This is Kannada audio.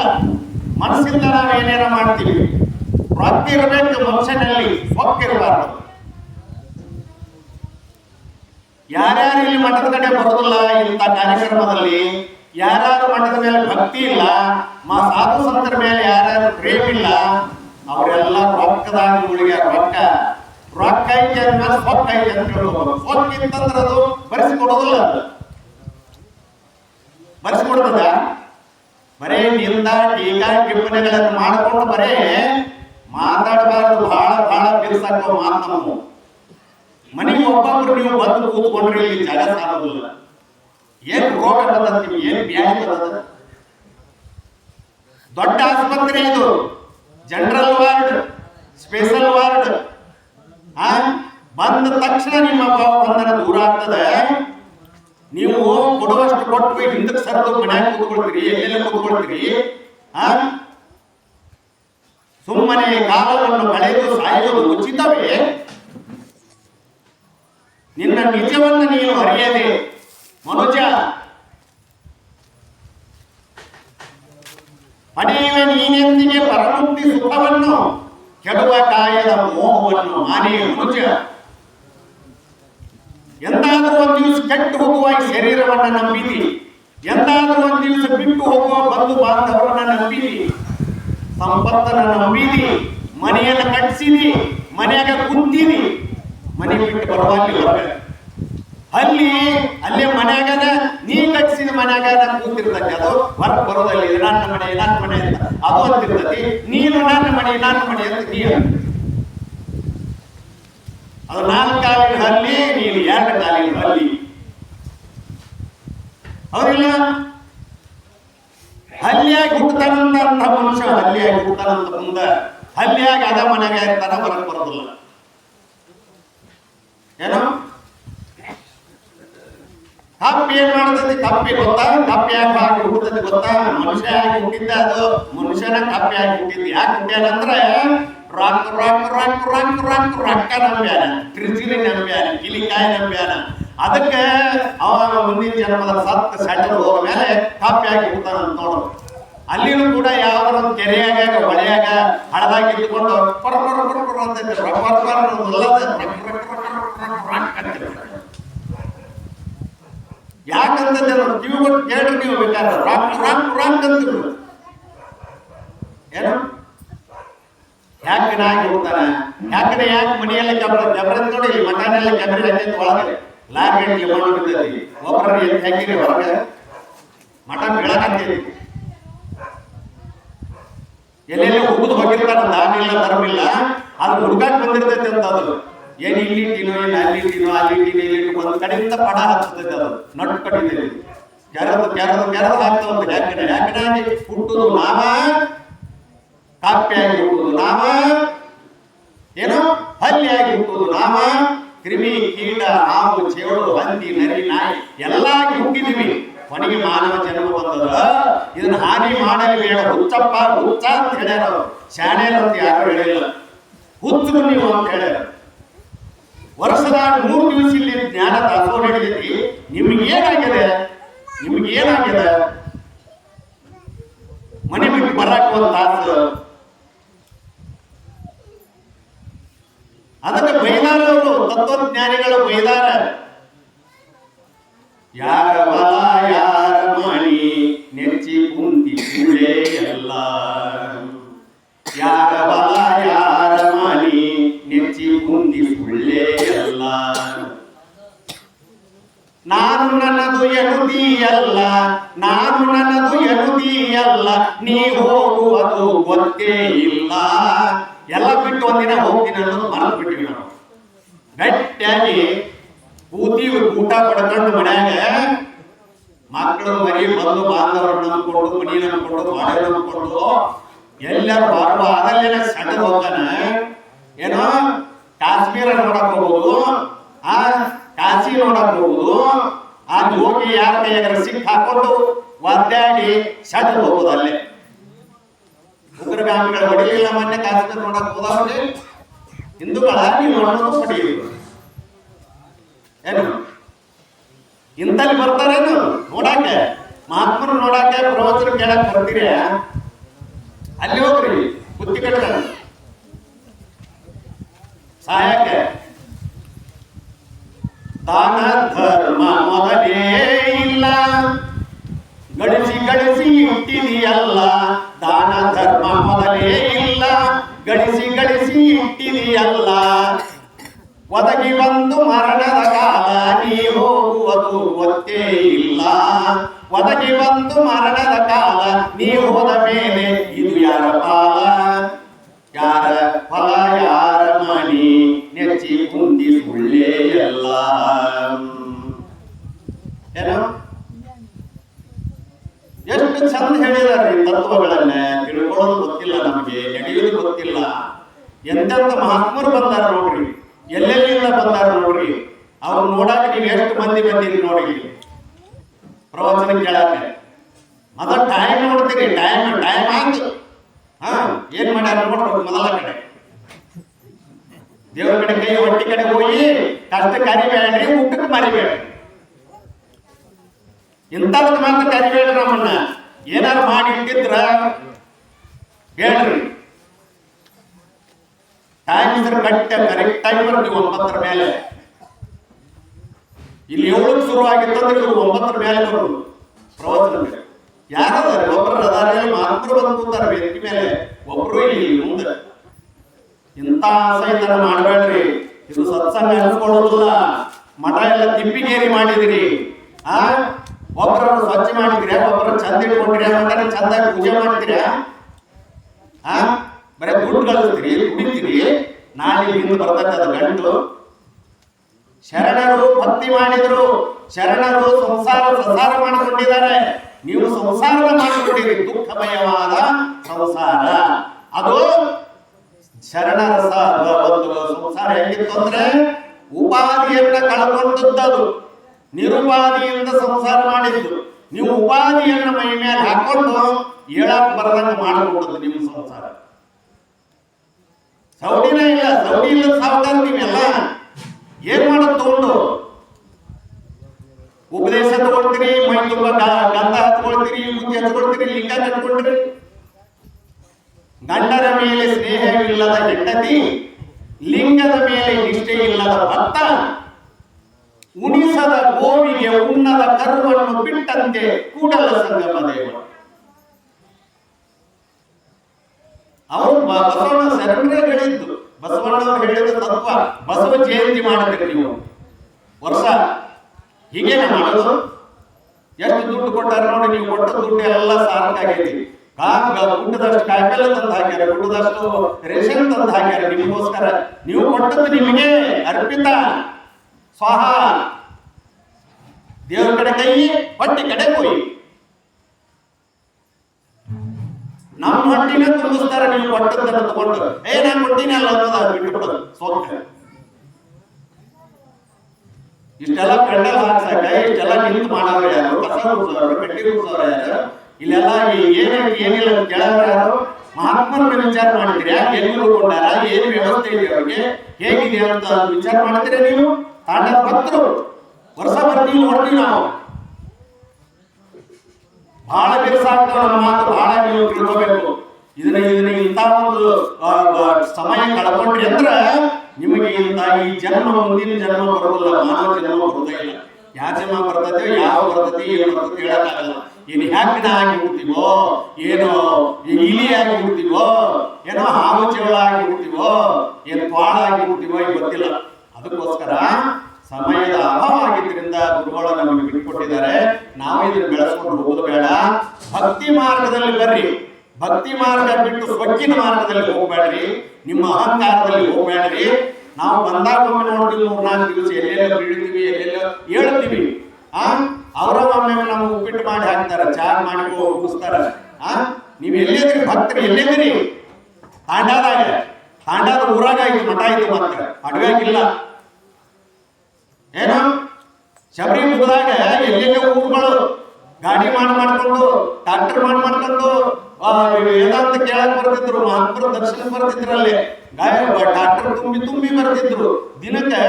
ಮನಸ್ಸಿಲ್ಲ ಮನಸ್ಸಿಂದ ನಾವು ಏನೇನ ಮಾಡ್ತೀವಿ. ರೊಕ್ಕ ಇರಬೇಕು, ಮನುಷ್ಯನಲ್ಲಿ ಹೋಗ್ತಿರಬಾರ್ದು ಯಾರ್ಯಾರು ಇಲ್ಲಿ ಮಠದ ಕಡೆ ಬರೋದಿಲ್ಲ, ಇಂಥ ಕಾರ್ಯಕ್ರಮದಲ್ಲಿ? ಯಾರ್ಯಾರು ಮಠದ ಮೇಲೆ ಭಕ್ತಿ ಇಲ್ಲ, ಮಾ ಸಾಧು ಸಂತರ ಮೇಲೆ ಯಾರ್ಯಾರು ಪ್ರೇಮ ಇಲ್ಲ, ಅವರೆಲ್ಲ ರೊಕ್ಕದಾಗಿಗಳಿಗೆ ರೊಕ್ಕ. ರೊಕ್ಕ ಐತೆ ಅಂದ್ಮೇಲೆ ಸೊಕ್ಕ ಐತೆ ಅಂತ ಹೇಳ್ಬೋದು ಸೊಕ್ಕ ಅದು ಬರೆಸಿಕೊಡೋದಿಲ್ಲ ಅದು. ಬರೆಸಿಕೊಡ್ತದ? ಬರೇ ನಿಂದ ಟೀಕಾ ಟಿಪ್ಪಣಿಗಳನ್ನು ಮಾಡಿಕೊಂಡು ಬರೇ ಮಾತಾಡಬಾರದು ಬಹಳ ಬಹಳ ಬಿರ್ಸಾಕೋ ಮಾತು ನಾವು ಮನೆಗೆ ನೀವು ಬಂದು ಕೂತ್ಕೊಂಡ್ರೆ ಇಲ್ಲಿ ಜಾಗ ಸಾಲೋದಿಲ್ಲ ಏನ್ ರೋಗ ನೀವು ಏನ್ ಬ್ಯಾಧಿ ಬರ್ತದೆ? ದೊಡ್ಡ ಆಸ್ಪತ್ರೆ ಇದು. General ward, special ward. ಆ? ಬಂದ ತಕ್ಷಣ ನಿಮ್ಮ ಭಾವ ಬಂಧನ ದೂರ ಆಗ್ತದೆ. ನೀವು ಕೊಡುವಷ್ಟು ಕೊಟ್ಟು ಹಿಂದಕ್ಕೆ ಸರ್ದು ಮನ್ಯಾಗ ಕೂತ್ಕೊಳ್ತೀರಿ, ಎಲ್ಲೆಲ್ಲ ಕೂತ್ಕೊಳ್ತೀರಿ ಸುಮ್ಮನೆ ಕಾಲವನ್ನು ಕಳೆದು ಸಾಯೋದು ಉಚಿತವೇ? ನಿನ್ನ ನಿಜವನ್ನು ನೀನು ಅರಿಯದೆ, ಮನುಜ. ಪಡೆಯುವ ನೀನೆಂದಿಗೆ ಪರಮುಕ್ತಿ ಸುಖವನ್ನು, ಕೆಡುವ ಕಾಯದ ಮೋಹವನ್ನು ಮಾನೇ ಮನುಜ. ಎಂದಾದರೂ ಒಂದು ದಿವಸ ಕೆಟ್ಟು ಹೋಗುವ ಶರೀರವನ್ನ ನಂಬಿದಿ. ಎಂದಾದರೂ ಒಂದು ದಿವಸ ಬಿಟ್ಟು ಹೋಗುವ ಬಂಧು ಬಾಂಧವರನ್ನ ನಂಬಿದಿ. ಸಂಪತ್ತನ್ನ ನಂಬಿದಿ. ಮನೆಯನ್ನ ಕಟ್ಟಿಸಿದಿ ಮನೆಯಾಗ ಕುಂತೀನಿ ಮನೆ ಬಿಟ್ಟು ಬರುವಲ್ಲಿ ಅಲ್ಲಿ ಅಲ್ಲೇ ಮನೆಯಾಗದ, ನೀ ಕಟ್ಟಿಸಿದ ನಾನು ಕೂತಿರ್ತೈತಿ. ಅದು ಹೊರಗೆ ಬರೋದಲ್ಲಿ ನನ್ನ ಮನೆ ನನ್ನ ಮನೆ ಅಂತ. ಅದು ಅಂತಿರ್ತತಿ. ನೀನು ನನ್ನ ಮನೆ ನನ್ನ ಮನೆ ಅಂತ ನೀ. ಅದು ನಾಲ್ಕು ಅಲ್ಲಿ ನೀನು ಎರಡು ಕಾಲಿನ ಬರಲಿ ಅವರಿಲ್ಲ ಹಲ್ಲಿಯಾಗಿ ಹುಟ್ಟತಾನಂತ ಮನುಷ್ಯ ಹಲ್ಲಿಯಾಗಿ ಹುಟ್ಟತಾನಂತ ಮುಂದ ಹಲ್ಲಿಯಾಗಿ ಅದ ಮನೆಗೆ ಇರ್ತಾನ ಹೊರಗೆ ಬರೋದಿಲ್ಲ. ಏನು? ತಪ್ಪು ಏನ್ ಮಾಡ್ತದೆ? ತಪ್ಪಿ ಗೊತ್ತಾ? ತಪ್ಪಿ ಯಾಕೆ ಹಾಕಿ ಹುಟ್ಟುತ್ತದೆ ಗೊತ್ತಾ? ಮನುಷ್ಯ ಯಾಕೆ ಹುಟ್ಟಿದ್ದ ಅದು. ಮನುಷ್ಯನ ತಪ್ಪಿ ಆಗಿ ಹುಟ್ಟಿದ್ದು. ಯಾಕೆ ಹುಟ್ಟ್ಯಾನಂದ್ರೆ ರೊಕ್ಕ ರೊಕ್ಕ ರೊಕ್ಕ ರೊಕ್ಕ ರೊಕ್ಕ ರೊಕ್ಕ ನಂಬ್ಯಾನ ತ್ರಿಚಿಲಿ ನಂಬ್ಯಾನ ಕಿಲಿಕಾಯಿ ನಂಬ್ಯಾನ ಅದಕ್ಕೆ ಅವ ಮುಂದಿನ ಜನ್ಮದ ಸತ್ತ ಸೆಟಲ್ ಹೋದ ಮೇಲೆ ಕಾಪಿಯಾಗಿ ಅಂತ ನೋಡು ಅಲ್ಲಿನೂ ಕೂಡ ಯಾವ್ದಾರ ಒಂದು ಕೆರೆಯಾಗ ಹೊಳೆಯಾಗ ಹಳದಾಗ ಇದ್ದುಕೊಂಡು ಪರ ಪರ ಪರ ಪರ ಅಂತ ರೊಕ್ಕ ರೊಕ್ಕ. ಯಾಕಂತಂದ್ರೆ ನಾವು ಕಿವಿ ಕೊಟ್ಟು ಕೇಳ್ರಿ ನೀವು ಬೇಕಾದ್ರೆ ರಾಕ್ ರಾಕ್ ರಾಕ್ ಅಂತಿದ್ರು ಏನು ಯಾಕೆ ನಾಗಿ ಹೋಗ್ತಾನೆ? ಯಾಕಂದ್ರೆ ಯಾಕೆ ಮನೆಯಲ್ಲ ಕೆಬ್ರ ಕೆಬ್ರ ನೋಡಿ ಇಲ್ಲಿ ಮಠನೆಲ್ಲ ಕೆಬ್ರಿ ಹಂಗೆ ಒಳಗೆ ಲಾರ್ ಗಂಟೆ ಮಣ್ಣು ಬಿದ್ದೈತಿ ಒಬ್ಬರ ಹೆಂಗಿರಿ ಹೊರಗೆ. ಮಠ ಎಲ್ಲೆಲ್ಲಿ ಉಗಿದು ಹೋಗಿರ್ತಾರ ದಾನಿಲ್ಲ ಧರ್ಮಿಲ್ಲ ಅದು ಹುಡುಗಾಟ್ ಬಂದಿರ್ತೈತೆ ಅಂತ ಅದು. ಏನ್ ಇಲ್ಲಿ ತಿನ್ನೋ ಏನ್ ಅಲ್ಲಿ ತಿನ್ನೋ ಅಲ್ಲಿ ತಿನ್ನೋ ಇಲ್ಲಿ ಒಂದು ಕಡೆಯಿಂದ ಪಡ ಹಚ್ಚತೈತೆ ಅದು. ನಟ್ಟು ಕಟ್ಟಿದೆ ಕೆರದು ಕೆರದು ಕೆರದು ಒಂದು ಯಾಕಡೆ ಯಾಕಡೆ ಹುಟ್ಟುದು ನಾಮ ಕಾಪ್ಯಾಗಿ ಹುಟ್ಟುದು ನಾಮ. ಏನು? ಹಲ್ಲಿಯಾಗಿ ಹುಟ್ಟುದು ನಾಮ. ಕ್ರಿಮಿ ಕೀಟ, ಹಾವು ಚೇಳು ಹಂದಿ ನರಿ, ನಾಯಿ ಎಲ್ಲಾಗಿ ಹುಟ್ಟಿದೀವಿ. ಕೊನೆಗೆ ಮಾನವ ಜನ್ಮ ಬಂದದ. ಇದನ್ನ ಹಾನಿ ಮಾಡಲಿ ಬೇಡ. ಹುಚ್ಚಪ್ಪ, ಹುಚ್ಚ ಅಂತ ಹೇಳ್ಯಾರ ಶಾಣೆ ಅಂತ ಯಾರು ಹೇಳಿಲ್ಲ. ಹುಚ್ಚು ನೀವು ಅಂತ ಹೇಳ್ಯಾರ. ವರ್ಷದ ಮೂರು ದಿವಸ ಇಲ್ಲಿ ಜ್ಞಾನ ದಾಸೋಹ ನಡೆದೈತಿ. ನಿಮ್ಗೆ ಏನಾಗಿದೆ? ನಿಮ್ಗೆ ಏನಾಗಿದೆ? ಮನೆ ಬಿಟ್ಟು ಬರಕ್ಕೆ ಒಂದು ತಾಸು ಅದಕ್ಕೆ ಬೈದಾರ ಅವರು ತತ್ವಜ್ಞಾನಿಗಳು ಬೈದಾರ ಯಾರ ಬಲ, ಯಾರ ಮಣಿ ನೆಚ್ಚಿ ಕುಂತಿ ಸುಳೆ ಎಲ್ಲ ಯಾರ ಬಲ, ಯಾರ ಮಣಿ ನೆಚ್ಚಿ ಕುಂತಿ ಸುಳ್ಳೆ ಎಲ್ಲ ನಾನು ನನ್ನದು ಎನ್ನುತ್ತೀಯಲ್ಲ, ನಾನು ನನ್ನದು ಎನ್ನುತ್ತೀಯಲ್ಲ, ನೀ ಹೋಗುವುದು ಗೊತ್ತೇ ಇಲ್ಲ. ಎಲ್ಲ ಬಿಟ್ಟು ಒಂದಿನ ಹೋಗ್ತೀನಿ ಅನ್ನೋದು ಮರೆತು ಬಿಟ್ಟಿವಿ ನಾವು. ಗಟ್ಟಿಯಾಗಿ ಕೂತಿ ಊಟ ಪಡ್ಕೊಂಡು ಮನ್ಯಾಗ ಮಕ್ಕಳು ಮರಿ ಬಂದು ಬಾಂಧವರು ನಂಬ್ಕೊಂಡು ಮನಿ ನಂಬ್ಕೊಂಡು ಮಾಡ ನಂಬ್ಕೊಂಡು ಎಲ್ಲರೂ ಬಾರುವ ಅದಲ್ಲೇನ ಸಣ್ಣ ಹೋಗ್ತಾನೆ. ಏನೋ ಕಾಶ್ಮೀರ ನೋಡಕ್ ಹೋಗುದು ಆ ಕಾಶಿ ನೋಡಕ್ ಹೋಗುದು ಆ ಜೋಗಿ ಯಾರ ಕೈಯಾಗ ಸಿಕ್ ಹಾಕೊಂಡು ಒದ್ದಾಡಿ ಸಣ್ಣ ಹೋಗುದು ಅಲ್ಲೇ. ಉಗ್ರಗಾಮಿಗಳು ಹೊಡಿಲಿಲ್ಲ ಮೊನ್ನೆ ಕಾಶ್ಮೀರ ನೋಡಕ್ ಹೋದವ್ರಿ ಹಿಂದೂಗಳ ನೀವು ಪಡೆಯುವುದು ಏನು? ಇಂತಲ್ಲಿ ಬರ್ತಾರೇನು ನೋಡಾಕ. ಮಹಾತ್ಮರು ನೋಡಾಕ, ಪ್ರವಚನ ಕೇಳಕ್ ಬರ್ತೀರಿ? ಅಲ್ಲಿ ಹೋಗ್ರಿ, ಬುತ್ತಿ ಕಟ್ಟ ಸಹಾಯಕ್ಕೆ. ದಾನ, ಧರ್ಮ ಮೊದಲೇ ಇಲ್ಲ. ಗಳಿಸಿ ಗಳಿಸಿ ಇಟ್ಟಿದೆಯಲ್ಲ ಯಾರ ಫಲ ಯಾರ ಮಣಿ ನೆಚ್ಚಿ ಕುಂದಿ ಸುಳ್ಳೇ ಎಲ್ಲ ಏನು ಎಷ್ಟು ಚಂದ ಹೇಳಿದಾರೆ ತತ್ವಗಳನ್ನ ತಿಳ್ಕೊಳ್ಳೋದು ಗೊತ್ತಿಲ್ಲ ನಮಗೆ ನಡೆಯೋದು ಗೊತ್ತಿಲ್ಲ ಎಂತೆಂತ ಮಹಾತ್ಮರು ಬಂದಾರ ನೋಡ್ರಿ ಎಲ್ಲೆಲ್ಲಿಂದ ಬಂದಾರ ನೋಡ್ರಿ ಅವ್ರು ನೋಡಾಕ ನೀವು ಎಷ್ಟು ಮಂದಿ ಬಂದಿರಿ ನೋಡಿ ಪ್ರವಚನ ಕೇಳಾಕ ಮೊದಲ ಟೈಮ್ ನೋಡ್ತೀರಿ ಟೈಮ್ ಟೈಮ್ ಆಯ್ತು ಹಾ, ಏನ್ ಮಾಡ್ಯಾರ ನೋಡ್ಬೇಕು ಮೊದಲ ಕಡೆ. ದೇವ್ರ ಕಡೆ ಕೈ, ಹೊಟ್ಟಿ ಕಡೆ ಹೋಗಿ, ಕಷ್ಟ ಕರಿಬೇಡ್ರಿ ಊಟಕ್ಕೆ ಮರಿಬೇಡ್ರಿ ಇಂಥದ್ದು ಮಾತ್ರ ಕರಿಬೇಡ್ರಿ ನಮ್ಮನ್ನ ಏನಾರು ಮಾಡಿ ಹೇಳ್ರಿ ಟೈಮ್ ಇದ್ರೆ ಕಟ್ಟ ಕರೆಕ್ಟ್ ಟೈಮ್ ಬರ್ತೀವಿ ಒಂಬತ್ತರ ಮೇಲೆ. ಇಲ್ಲಿ ಏಳಕ್ಕೆ ಶುರು ಆಗಿತ್ತಂದ್ರೆ ಇವ್ರು ಒಂಬತ್ತರ ಮೇಲೆ ಬರೋದು. ಪ್ರವಚನ ಒಬ್ಬರು ಮಾತ್ರ ಬಂದು ವೇದಿಕೆ ಮೇಲೆ ಒಬ್ರು ಇಲ್ಲಿ ಮುಂದೆ. ಇಂತ ಸೈತನ ಮಾಡಬೇಡ್ರಿ. ಇದು ಸತ್ಸಂಗ ಅನ್ಕೊಳ್ಳೋದಿಲ್ಲ. ಮಠ ಎಲ್ಲ ತಿಪ್ಪಿಗೇರಿ ಮಾಡಿದಿರಿ. ಆ? ಒಬ್ಬರನ್ನು ಸ್ವಚ್ಛ ಮಾಡಿದ್ರಿ. ಒಬ್ಬರು ಚಂದ ಇಟ್ಕೊಂಡ್ರಿ? ಅಂತಾರೆ ಚಂದ ಪೂಜೆ ಮಾಡಿದ್ರಿ ಆ? ಬರೀ ದುಡ್ಡು ಗಳಿಸ್ತೀರಿ ಕುಡಿತೀರಿ ನಾಳೆ ಹಿಂದೆ ಬರ್ತೈತೆ ಅದು ಗಂಟು ಶರಣರು ಭಕ್ತಿ ಮಾಡಿದ್ರು. ಶರಣರು ಸಂಸಾರ ಸಂಸಾರ ಮಾಡಿಕೊಂಡಿದ್ದಾರೆ. ನೀವು ಸಂಸಾರ ಮಾಡಿಕೊಂಡಿರಿ ದುಃಖಮಯವಾದ ಸಂಸಾರ. ಅದು ಶರಣರ ಒಂದು ಸಂಸಾರ. ಹೇಗಿತ್ತು ಅಂದ್ರೆ ಉಪಾಧಿಯನ್ನ ಕಳ್ಕೊಂಡದ್ದು ನಿರುಪಾದಿಯಿಂದ ಸಂಸಾರ ಮಾಡಿದ್ದು. ನೀವು ಉಪಾಧಿಯನ್ನ ಮೈ ಮೇಲೆ ಹಾಕೊಂಡು ಹೇಳಕ್ ಬರದಂಗ ಮಾಡಿಕೊಡುದು ನಿಮ್ಮ ಸಂಸಾರ. ಸೌಡಿನ ಇಲ್ಲ, ಸೌಡಿ ಇಲ್ಲ ಸಾವುಕಾರ ನೀವೆಲ್ಲ ಏನ್ ಮಾಡೋದು ತಗೊಂಡು? ಉಪದೇಶ ತಗೊಳ್ತೀರಿ ಮೈ ತುಂಬ ಗಂಧ ಹಚ್ಕೊಳ್ತೀರಿ ಬುದ್ಧಿ ಹಚ್ಕೊಳ್ತೀರಿ ಲಿಂಗ ಕಟ್ಕೊಂಡ್ರಿ. ಗಂಡರ ಮೇಲೆ ಸ್ನೇಹವಿಲ್ಲದ ಹೆಂಡತಿ, ಲಿಂಗದ ಮೇಲೆ ನಿಷ್ಠೆ ಇಲ್ಲದ ಭಕ್ತ, ಉಣಿಸದ ಗೋವಿಗೆ ಉಣ್ಣದ ಕರುವನ್ನು ಬಿಟ್ಟಂತೆ ಕೂಡಲ ಸಂಗಮ ದೇವ ಅವರು ಬಸವಣ್ಣ ಶರಣರೇ ಹೇಳಿದ್ದು ಬಸವಣ್ಣವರು ಹೇಳಿದ ತತ್ವ, ಬಸವ ಜಯಂತಿ ಮಾಡಿದ್ರಿ ನೀವು. ವರ್ಷ ಹೀಗೇನ ಮಾಡೋದು ಎಷ್ಟು ದುಡ್ಡು ಕೊಟ್ಟಾರ ನೋಡಿ ನೀವು ಕೊಟ್ಟ ದುಡ್ಡು ಎಲ್ಲ ಸಾಕಾಗೈತಿ ಗುಡ್ಡದಷ್ಟು ಕಾಯಿಪಲ್ಲೆ ತಂದು ಹಾಕ್ಯಾರ ಗುಡ್ಡದಷ್ಟು ರೇಷನ್ ತಂದು ಹಾಕ್ಯಾರ ನಿಮಗೋಸ್ಕರ ನೀವು ಕೊಟ್ಟದ್ದು ನಿಮಗೆ ಅರ್ಪಿತ. ಸ್ವಾಹ. ದೇವ್ರ ಕಡೆ ಕೈ ಹೊಟ್ಟೆ ಕಡೆ ಕೊಯ್. ನಮ್ಮ ಹೊಟ್ಟಿನ ತುಂಬಿಸ್ತಾರೆ ನೀವು ಕೊಟ್ಟದ್ದನ್ನು ತಗೊಂಡು. ಏ ನಾನು ಅಲ್ಲ ಅನ್ನೋದು ಬಿಟ್ಟು ಬಿಡೋದು ಸೋತ ಇಷ್ಟೆಲ್ಲ ಪೆಂಡಲ್ ಹಾಕ್ಸಾಕ ಇಷ್ಟೆಲ್ಲ ನಿಂತು ಮಾಡೋರು ಯಾರು? ಕಸ ಗುಡ್ಸೋರು ಕಟ್ಟಿ ಗುಡ್ಸೋರು ಯಾರು? ಇಲ್ಲೆಲ್ಲ ಏನು ಏನಿಲ್ಲ ಅಂತ ಕೇಳೋರು ಯಾರು? ಮಹಾತ್ಮರ ವಿಚಾರ ಮಾಡ್ತೀರಾ ಎಲ್ಲಿ ಉಳ್ಕೊಂಡಾರ ಏನು ವ್ಯವಸ್ಥೆ ಇದೆ ಅವ್ರಿಗೆ? ಹೇಗಿದೆ ಅಂತ ವಿಚಾರ ಮಾಡ್ತೀರಾ ನೀವು? ತಾಂಡ ಭಕ್ತರು, ವರ್ಷ ಬರ್ತೀವಿ ನೋಡ್ತೀವಿ ನಾವು. ಬಹಳ ಬಿರುಸಾಗ್ತಾವ ನಮ್ಮ ಮಾತು ಬಹಳ ನೀವು ತಿಳ್ಕೋಬೇಕು. ಇದನ್ನ ಇದನ್ನ ಇಂಥ ಒಂದು ಸಮಯ ಕಳ್ಕೊಂಡ್ರಿ ಅಂದ್ರೆ ನಿಮಗೆ ಈ ಜನ್ಮ ಮುಂದಿನ ಜನ್ಮ ಬರೋದಿಲ್ಲ ಮಾನವ ಜನ್ಮ ಬರೋದೇ ಇಲ್ಲ. ಯಾವ ಜನ್ಮ ಬರ್ತದೆ ಯಾವ ಬರ್ತದೆ, ಏನು ಬರ್ತದೆ ಹೇಳಕ್ಕಾಗಲ್ಲ. ಏನು ಹ್ಯಾಪಿನ ಆಗಿ ಹುಡ್ತೀವೋ ಏನೋ ಇಲಿ ಆಗಿ ಹುಡ್ತೀವೋ ಏನೋ ಹಾವು ಚೆವಳ ಆಗಿ ಹುಡ್ತೀವೋ ಏನು ಪಾಡ ಆಗಿ ಹುಡ್ತೀವೋ ಈಗ ಗೊತ್ತಿಲ್ಲ. ಅದಕ್ಕೋಸ್ಕರ ಸಮಯದ ಅಭಾವ ಆಗಿದ್ದರಿಂದ ಗುರುಗಳು ನಮಗೆ ಬಿಟ್ಟುಕೊಟ್ಟಿದ್ದಾರೆ. ನಾವು ಇದನ್ನು ಬೆಳೆಸ್ಕೊಂಡು ಹೋಗೋದು ಬೇಡ. ಭಕ್ತಿ ಮಾರ್ಗದಲ್ಲಿ ಬರ್ರಿ. ಭಕ್ತಿ ಮಾರ್ಗ ಬಿಟ್ಟು ಸ್ವಚ್ಛಿನ ಮಾರ್ಗದಲ್ಲಿ ಹೋಗ್ಬೇಡ್ರಿ. ನಿಮ್ಮ ಅಹಂಕಾರದಲ್ಲಿ ಹೋಗ್ಬೇಡ್ರಿ. ನಾವು ಬಂದಾಗ ಒಮ್ಮೆ ನೋಡಿದ್ವಿ ಮೂರ್ ನಾಲ್ಕು ದಿವಸ ಎಲ್ಲೆಲ್ಲ ಬೀಳ್ತೀವಿ, ಎಲ್ಲೆಲ್ಲ ಹೇಳ್ತೀವಿ ಆ? ಅವರ ಒಮ್ಮೆ ನಮ್ಗೆ ಉಪ್ಪಿಟ್ಟು ಮಾಡಿ ಹಾಕ್ತಾರ, ಚಾ ಮಾಡಿ ಹೋಗಿಸ್ತಾರ ಆ? ನೀವು ಎಲ್ಲಿದ್ರಿ ಭಕ್ತರು? ಎಲ್ಲಿದ್ರಿ ತಾಂಡಾದಾಗ, ತಾಂಡಾದ ಊರಾಗ ಇದು ಮಠ ಐತಿ ಮತ್ತೆ. ಅಡ್ಗಾಗಿಲ್ಲ ಏನು? ಶಬರಿ ಮುಗಿದಾಗ ಎಲ್ಲೆಲ್ಲ ಊರುಗಳು ಗಾಡಿ ಮಾಡಿ ಮಾಡ್ಕೊಂಡು ಡಾಕ್ಟರ್ ಮಾಡಿ ಮಾಡ್ಕೊಂಡು ವೇದಾಂತ ಕೇಳಕ್ ಬರ್ತಿದ್ರು, ಮಹಾತ್ಮರು ದರ್ಶನ ಬರ್ತಿದ್ರಲ್ಲಿ ಅಲ್ಲಿ. ಟ್ರಾಕ್ಟರ್ ತುಂಬಿ ತುಂಬಿ ಬರ್ತಿದ್ರು. ದಿನಕ್ಕೆ